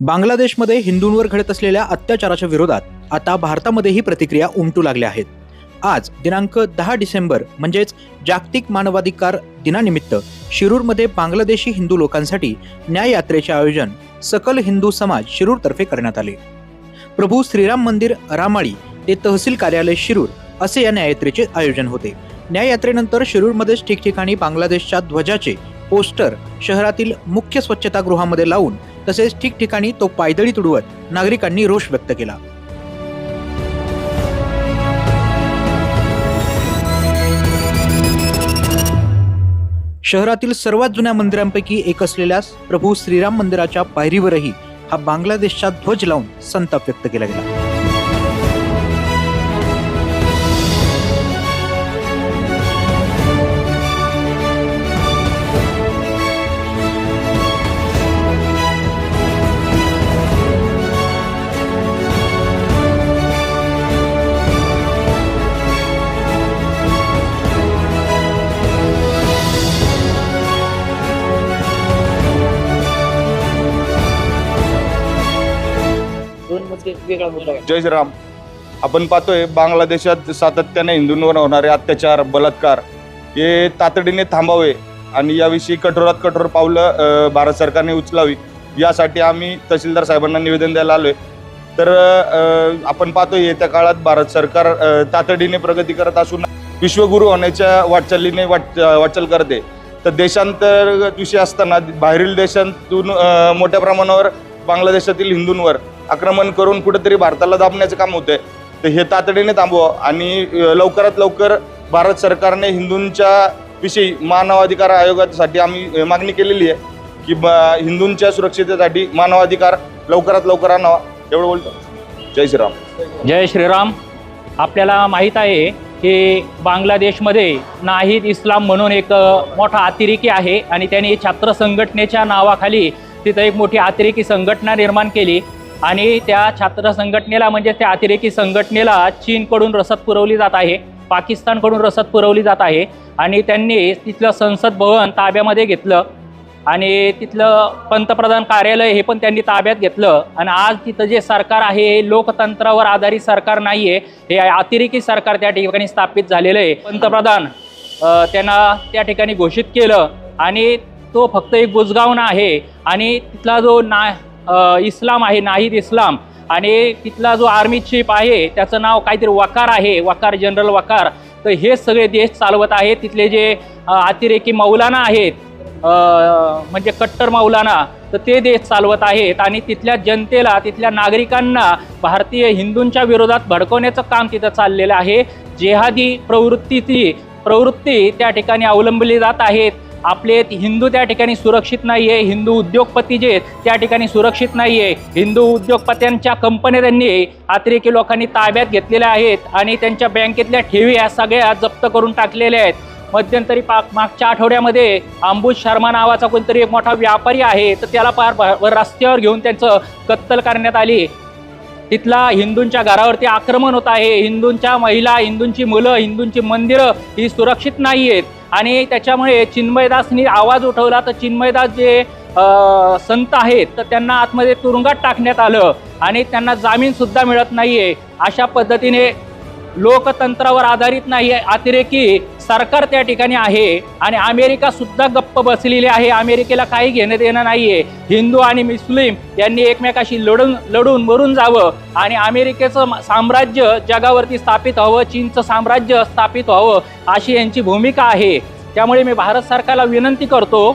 बांगलादेशमध्ये हिंदूंवर घडत असलेल्या अत्याचाराच्या विरोधात आता भारतामध्येही प्रतिक्रिया उमटू लागल्या आहेत. आज दिनांक दहा डिसेंबर म्हणजेच जागतिक मानवाधिकार दिनानिमित्त शिरूरमध्ये बांगलादेशी हिंदू लोकांसाठी न्याय यात्रेचे आयोजन सकल हिंदू समाज शिरूरतर्फे करण्यात आले. प्रभू श्रीराम मंदिर रामाळी ते तहसील कार्यालय शिरूर असे या न्याययात्रेचे आयोजन होते. न्याययात्रेनंतर शिरूरमध्येच ठिकठिकाणी बांगलादेशच्या ध्वजाचे पोस्टर शहरातील मुख्य स्वच्छतागृहामध्ये लावून तसेच ठिकठिकाणी तो पायदळी तुडवत नागरिकांनी रोष व्यक्त केला. शहरातील सर्वात जुन्या मंदिरांपैकी एक असलेल्या प्रभू श्रीराम मंदिराच्या पायरीवरही हा बांगलादेशचा ध्वज लावून संताप व्यक्त केला गेला. वेगळा मुद्दा आहे. जय श्रीराम. आपण पाहतोय बांगलादेशात सातत्याने हिंदूंवर होणारे अत्याचार बलात्कार हे तातडीने थांबावे आणि याविषयी कठोरात कठोर पावलं भारत सरकारने उचलावी यासाठी आम्ही तहसीलदार साहेबांना निवेदन द्यायला आलोय. तर आपण पाहतोय येत्या काळात भारत सरकार तातडीने प्रगती करत असून विश्वगुरू होण्याच्या वाटचालीने वाट वाटचाल करते. तर देशांतर्गत विषय असताना बाहेरील देशांतून मोठ्या प्रमाणावर बांगलादेशातील हिंदूंवर आक्रमण करून कुठेतरी भारताला दाबण्याचं काम होतंय. तर हे तातडीने थांबवा आणि लवकरात लवकर भारत सरकारने हिंदूंच्या विषयी मानवाधिकार आयोगासाठी आम्ही मागणी केलेली आहे की ब- हिंदूंच्या सुरक्षितेसाठी मानवाधिकार लवकरात लवकर आणावा. एवढं बोलतो. जय श्रीराम. जय श्रीराम. आपल्याला माहीत आहे की बांगलादेशमध्ये नाहीद इस्लाम म्हणून एक मोठा अतिरेकी आहे आणि त्यांनी छात्र संघटनेच्या नावाखाली तिथं एक मोठी अतिरेकी संघटना निर्माण केली. आणि त्या छात्र संघटनेला म्हणजे त्या अतिरेकी संघटनेला चीनकडून रसद पुरवली जात आहे पाकिस्तानकडून रसद पुरवली जात आहे आणि त्यांनी तिथलं संसद भवन ताब्यामध्ये घेतलं आणि तिथलं पंतप्रधान कार्यालय हे पण त्यांनी ताब्यात घेतलं. आणि आज तिथं जे सरकार आहे हे लोकतंत्रावर आधारित सरकार नाही आहे हे अतिरेकी सरकार त्या ठिकाणी स्थापित झालेलं आहे. पंतप्रधान त्यांना त्या ठिकाणी घोषित केलं आणि तो फक्त एक बुजगावणं आहे आणि तिथला जो ना इस्लाम आहे नाहीद इस्लाम. आणि तिथला जो आर्मी चीफ आहे त्याचं नाव काहीतरी वकार आहे वकार जनरल वकार. तर हे सगळे देश चालवत आहेत. तिथले जे अतिरेकी मौलाना आहेत म्हणजे कट्टर मौलाना तर ते देश चालवत आहेत. आणि तिथल्या जनतेला तिथल्या नागरिकांना भारतीय हिंदूंच्या विरोधात भडकवण्याचं काम तिथं चाललेलं आहे. जेहादी प्रवृत्तीची प्रवृत्ती त्या ठिकाणी अवलंबली जात आहेत. आपले हिंदू त्या ठिकाणी सुरक्षित नाही आहे हिंदू उद्योगपती जे आहेत, त्या ठिकाणी सुरक्षित नाही आहे हिंदू उद्योगपत्यांच्या कंपन्या त्यांनी अतिरेकी लोकांनी ताब्यात घेतलेल्या आहेत आणि त्यांच्या बँकेतल्या ठेवी या सगळ्या जप्त करून टाकलेल्या आहेत. मध्यंतरी पा मागच्या आठवड्यामध्ये अंबुज शर्मा नावाचा कोणतरी एक मोठा व्यापारी आहे तर त्याला पार रस्त्यावर घेऊन त्यांचं कत्तल करण्यात आली. तिथला हिंदूंच्या घरावरती आक्रमण होत आहे. हिंदूंच्या महिला हिंदूंची मुलं हिंदूंची मंदिरं ही सुरक्षित नाही आहेत आणि त्याच्यामुळे चिन्मयदासनी आवाज उठवला. तर चिन्मयदास जे संत आहेत तर त्यांना आतमध्ये तुरुंगात टाकण्यात आलं आणि त्यांना जामीनसुद्धा मिळत नाही आहे अशा पद्धतीने लोकतंत्रावर आधारित नाही आहे अतिरेकी सरकार त्या ठिकाणी आहे आणि अमेरिका सुद्धा गप्प बसलेली आहे. अमेरिकेला काही घेणं देणं नाही आहे हिंदू आणि मुस्लिम यांनी एकमेकाशी लढून लढून मरून जावं आणि अमेरिकेचं साम्राज्य जगावरती स्थापित व्हावं चीनचं साम्राज्य स्थापित व्हावं अशी यांची भूमिका आहे. त्यामुळे मी भारत सरकारला विनंती करतो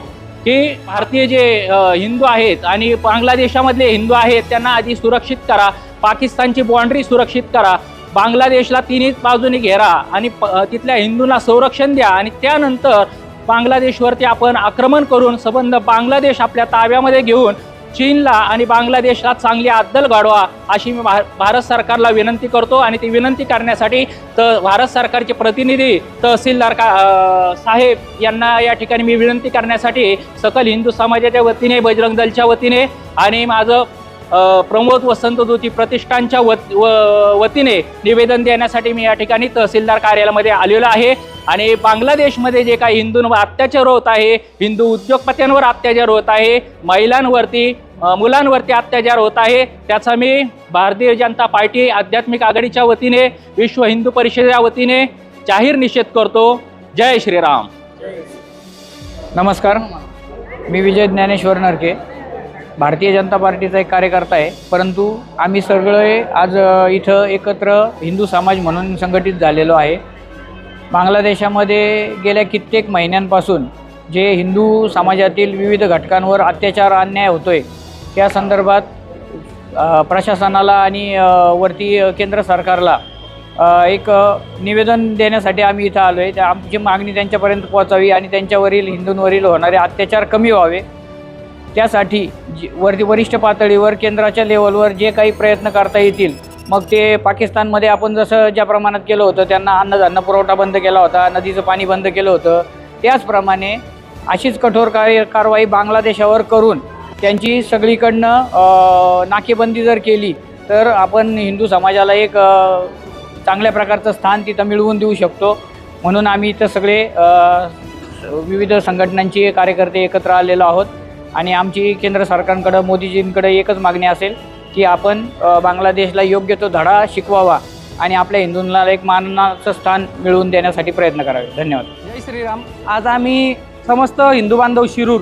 की भारतीय जे हिंदू आहेत आणि बांगलादेशामधले हिंदू आहेत त्यांना आधी सुरक्षित करा. पाकिस्तानची बाँड्री सुरक्षित करा. बांगलादेशला तिन्ही बाजूने घेरा आणि प- तिथल्या हिंदूंना संरक्षण द्या आणि त्यानंतर बांगलादेशवरती आपण आक्रमण करून संबंध बांगलादेश आपल्या ताब्यामध्ये घेऊन चीनला आणि बांगलादेशला चांगली अद्दल घडवा अशी मी भा- भारत सरकारला विनंती करतो आणि ती विनंती करण्यासाठी तर भारत सरकारचे प्रतिनिधी तहसीलदार का साहेब यांना या ठिकाणी मी विनंती करण्यासाठी सकल हिंदू समाजाच्या वतीने बजरंग दलच्या वतीने आणि माझं प्रमोद वसंत ज्योती प्रतिष्ठानच्या वत व- वतीने निवेदन देण्यासाठी मी या ठिकाणी तहसीलदार कार्यालयामध्ये आलेलो आहे. आणि बांगलादेशमध्ये जे काही हिंदूंवर अत्याचार होत आहे हिंदू उद्योगपत्यांवर अत्याचार होत आहे महिलांवरती मुलांवरती अत्याचार होत आहे त्याचा मी भारतीय जनता पार्टी आध्यात्मिक आघाडीच्या वतीने विश्व हिंदू परिषदेच्या वतीने जाहीर निषेध करतो. जय श्रीराम. नमस्कार. मी विजय ज्ञानेश्वर नरके. भारतीय जनता पार्टीचा एक कार्यकर्ता आहे. परंतु आम्ही सगळे आज इथं एकत्र हिंदू समाज म्हणून संघटित झालेलो आहे. बांगलादेशामध्ये गेल्या कित्येक महिन्यांपासून जे हिंदू समाजातील विविध घटकांवर अत्याचार अन्याय होतो आहे त्या संदर्भात प्रशासनाला आणि वरती केंद्र सरकारला एक निवेदन देण्यासाठी आम्ही इथं आलो आहे त्या आमची मागणी त्यांच्यापर्यंत पोहोचावी आणि त्यांच्यावरील हिंदूंवरील होणारे अत्याचार कमी व्हावे. त्यासाठी वर वरती वरिष्ठ पातळीवर केंद्राच्या लेवलवर जे काही प्रयत्न करता येतील मग ते पाकिस्तानमध्ये आपण जसं ज्या प्रमाणात केलं होतं त्यांना अन्नधान्य पुरवठा बंद केला होता नदीचं पाणी बंद केलं होतं त्याचप्रमाणे अशीच कठोर कार्य कारवाई बांगलादेशावर करून त्यांची सगळीकडनं नाकेबंदी जर केली तर आपण हिंदू समाजाला एक चांगल्या प्रकारचं स्थान तिथं मिळवून देऊ शकतो. म्हणून आम्ही इथं सगळे विविध संघटनांचे कार्यकर्ते एकत्र आलेलो आहोत. आणि आमची केंद्र सरकारकडं मोदीजींकडं एकच मागणी असेल की आपण बांगलादेशला योग्य तो धडा शिकवावा आणि आपल्या हिंदूंना एक मानाचं स्थान मिळवून देण्यासाठी प्रयत्न करावे. धन्यवाद. जय श्रीराम. आज आम्ही समस्त हिंदू बांधव शिरूर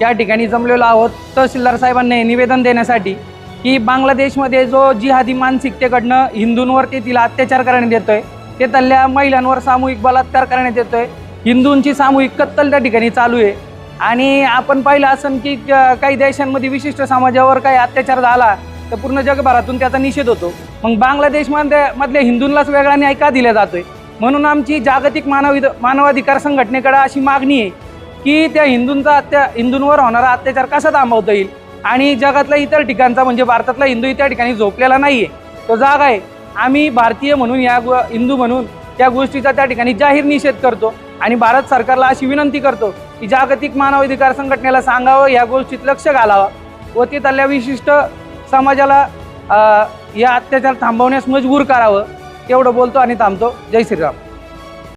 या ठिकाणी जमलेलो आहोत. तहसीलदार साहेबांना निवेदन देण्यासाठी की बांगलादेशमध्ये जो जिहादी मानसिकतेकडनं हिंदूंवर तिला अत्याचार करण्यात येतो आहे ते तल्ल्या महिलांवर सामूहिक बलात्कार करण्यात येतो आहे हिंदूंची सामूहिक कत्तल त्या ठिकाणी चालू आहे. आणि आपण पाहिलं असं की क- काही देशांमध्ये विशिष्ट समाजावर काही अत्याचार झाला तर पूर्ण जगभरातून त्याचा निषेध होतो. मग बांगलादेशमध्ये मधल्या हिंदूंनाच वेगळा न्याय का दिला जातोय? म्हणून आमची जागतिक मानवी मानवाधिकार संघटनेकडे अशी मागणी आहे की त्या हिंदूंचा अत्या हिंदूंवर होणारा अत्याचार कसा थांबवता येईल? आणि जगातल्या इतर ठिकाणचा म्हणजे भारतातला हिंदू त्या ठिकाणी झोपलेला नाही आहे तो जागा आहे. आम्ही भारतीय म्हणून या हिंदू म्हणून त्या गोष्टीचा त्या ठिकाणी जाहीर निषेध करतो. आणि भारत सरकारला अशी विनंती करतो की जागतिक मानवाधिकार संघटनेला सांगावं या गोष्टीत लक्ष घालावं व ते त्याला विशिष्ट समाजाला या अत्याचार थांबवण्यास मजबूर करावं. तेवढं बोलतो आणि थांबतो. जय श्रीराम.